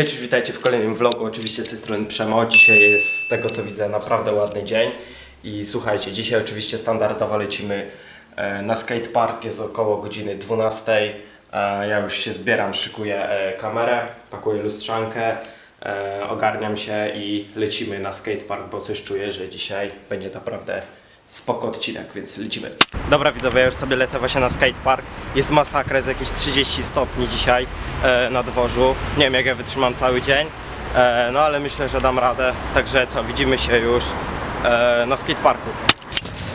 Hej, cześć, witajcie w kolejnym vlogu, oczywiście z tej strony Przemo. Dzisiaj jest, z tego co widzę, naprawdę ładny dzień. I słuchajcie, dzisiaj oczywiście standardowo lecimy e, na skatepark, jest około godziny 12. E, Ja już się zbieram, szykuję e, kamerę, pakuję lustrzankę, ogarniam się i lecimy na skatepark, bo coś czuję, że dzisiaj będzie naprawdę spoko odcinek, więc lecimy. Dobra widzowie, ja już sobie lecę właśnie na skatepark. Jest masakra, jest jakieś 30 stopni dzisiaj e, na dworzu. Nie wiem jak ja wytrzymam cały dzień, e, no ale myślę, że dam radę. Także co, widzimy się już e, na skateparku.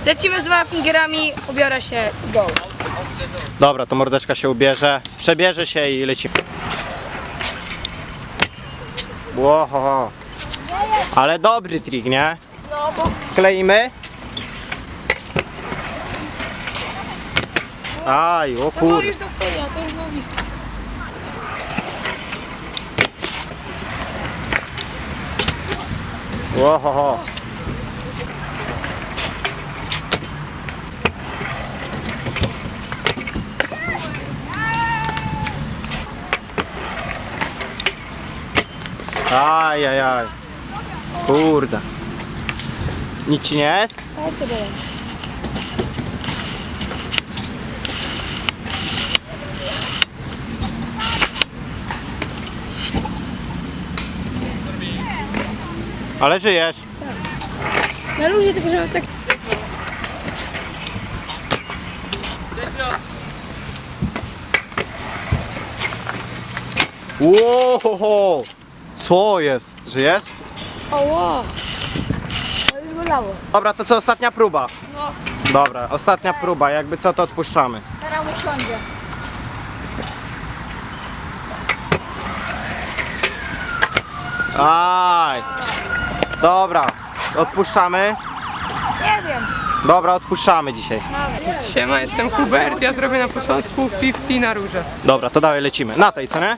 Lecimy z fingerami, ubiorę się go. Dobra, to mordeczka się ubierze, przebierze się i lecimy. Łoho. Ale dobry trik, nie? No bo Skleimy. Aj, o było kurde. już do wklejenia, to już było blisko. Ohoho. Aj, aj, aj. Kurde. Nic ci nie jest? Ale co? Ale żyjesz. Na luzie tylko, że mam tak... Łohoho. Co jest? Żyjesz? O, wow. To już bolało. Dobra, to co ostatnia próba? No. Dobra, ostatnia próba, jakby co to odpuszczamy. Teraz usiądzie. Aj. Dobra, odpuszczamy. Nie wiem. Dobra, odpuszczamy dzisiaj. Siema, jestem Hubert, ja zrobię na początku 50 na róże. Dobra, to dalej lecimy. Na tej, co nie?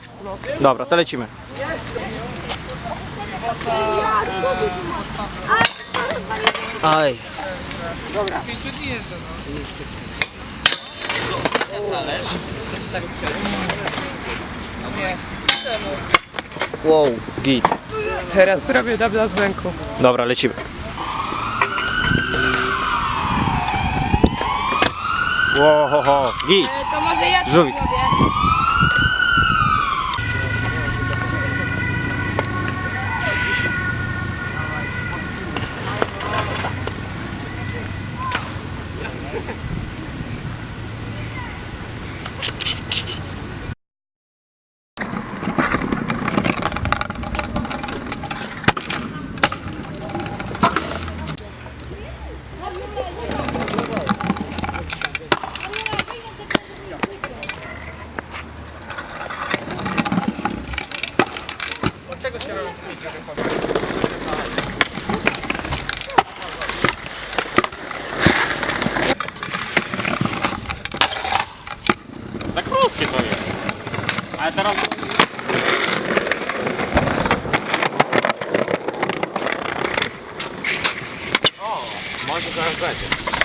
Dobra, to lecimy. Aj. Wow, git. Teraz zrobię dubla z bęku. Dobra, lecimy. Wow, ho, ho, git. E, To może ja to zrobię. Za krótkie to jest. Ale teraz... O, może zaraz będzie.